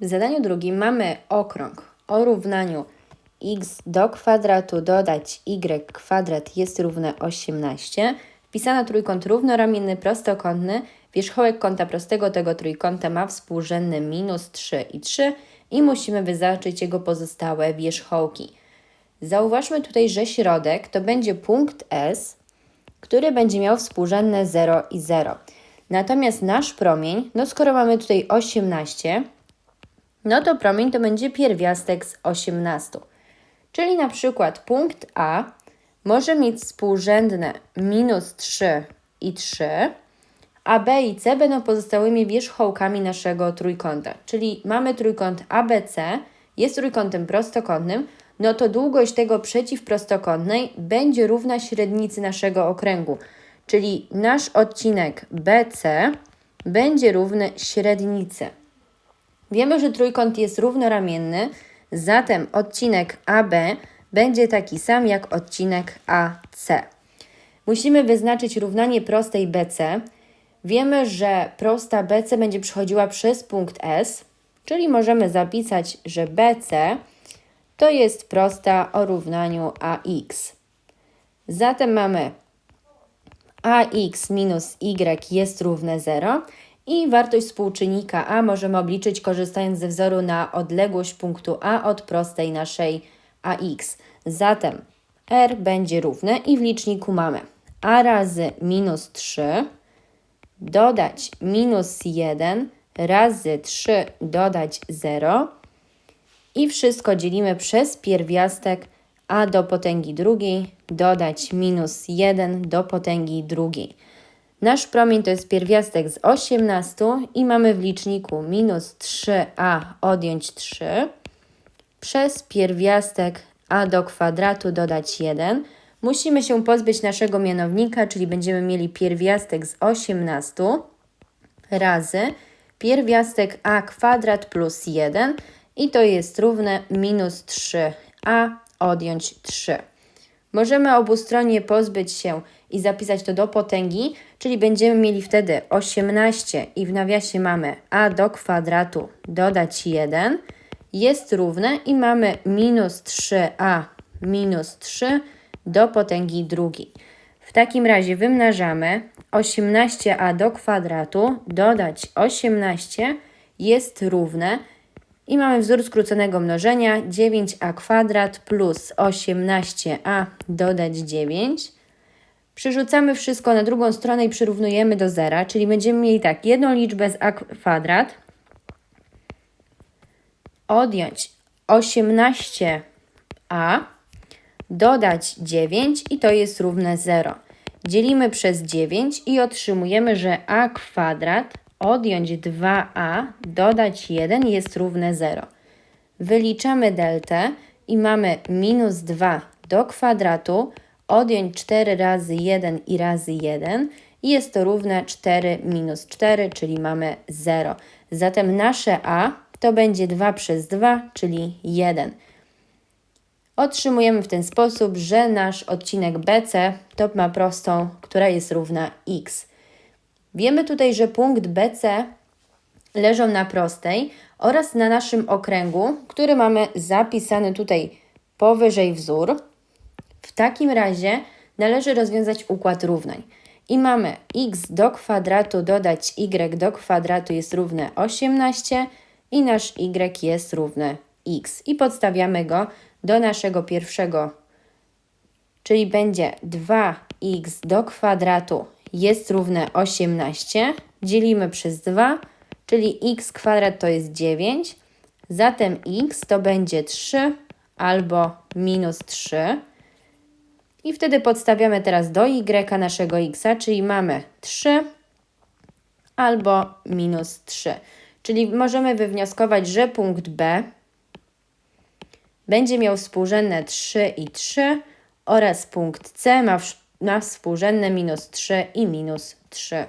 W zadaniu drugim mamy okrąg o równaniu x do kwadratu dodać y kwadrat jest równe 18. Wpisano trójkąt równoramienny prostokątny. Wierzchołek kąta prostego tego trójkąta ma współrzędne minus 3 i 3 i musimy wyznaczyć jego pozostałe wierzchołki. Zauważmy tutaj, że środek to będzie punkt S, który będzie miał współrzędne 0 i 0. Natomiast nasz promień, no skoro mamy tutaj 18, no to promień to będzie pierwiastek z 18. Czyli na przykład punkt A może mieć współrzędne minus 3 i 3, a B i C będą pozostałymi wierzchołkami naszego trójkąta. Czyli mamy trójkąt ABC, jest trójkątem prostokątnym, no to długość tego przeciwprostokątnej będzie równa średnicy naszego okręgu. Czyli nasz odcinek BC będzie równy średnicy. Wiemy, że trójkąt jest równoramienny, zatem odcinek AB będzie taki sam jak odcinek AC. Musimy wyznaczyć równanie prostej BC. Wiemy, że prosta BC będzie przechodziła przez punkt S, czyli możemy zapisać, że BC to jest prosta o równaniu AX. Zatem mamy ax minus y jest równe 0 i wartość współczynnika a możemy obliczyć korzystając ze wzoru na odległość punktu a od prostej naszej ax. Zatem r będzie równe i w liczniku mamy a razy minus 3 dodać minus 1 razy 3 dodać 0 i wszystko dzielimy przez pierwiastek a do potęgi drugiej dodać minus 1 do potęgi drugiej. Nasz promień to jest pierwiastek z 18 i mamy w liczniku minus 3a odjąć 3 przez pierwiastek a do kwadratu dodać 1. Musimy się pozbyć naszego mianownika, czyli będziemy mieli pierwiastek z 18 razy pierwiastek a kwadrat plus 1 i to jest równe minus 3a odjąć 3. Możemy obustronnie pozbyć się i zapisać to do potęgi, czyli będziemy mieli wtedy 18 i w nawiasie mamy a do kwadratu dodać 1 jest równe i mamy minus 3a minus 3 do potęgi drugiej. W takim razie wymnażamy 18a do kwadratu dodać 18 jest równe i mamy wzór skróconego mnożenia 9a kwadrat plus 18a dodać 9. Przerzucamy wszystko na drugą stronę i przyrównujemy do zera, czyli będziemy mieli tak, jedną liczbę z a kwadrat odjąć 18a dodać 9 i to jest równe 0. Dzielimy przez 9 i otrzymujemy, że a kwadrat odjąć 2a, dodać 1 jest równe 0. Wyliczamy deltę i mamy minus 2 do kwadratu, odjąć 4 razy 1 i razy 1 i jest to równe 4 minus 4, czyli mamy 0. Zatem nasze a to będzie 2 przez 2, czyli 1. Otrzymujemy w ten sposób, że nasz odcinek BC to ma prostą, która jest równa x. Wiemy tutaj, że punkt BC leżą na prostej oraz na naszym okręgu, który mamy zapisany tutaj powyżej wzór. W takim razie należy rozwiązać układ równań. I mamy x do kwadratu dodać y do kwadratu jest równe 18 i nasz y jest równe x. I podstawiamy go do naszego pierwszego, czyli będzie 2x do kwadratu jest równe 18. Dzielimy przez 2, czyli x kwadrat to jest 9. Zatem x to będzie 3 albo minus 3. I wtedy podstawiamy teraz do y naszego x, czyli mamy 3 albo minus 3. Czyli możemy wywnioskować, że punkt B będzie miał współrzędne 3 i 3 oraz punkt C ma, ma współrzędne minus 3 i minus 3.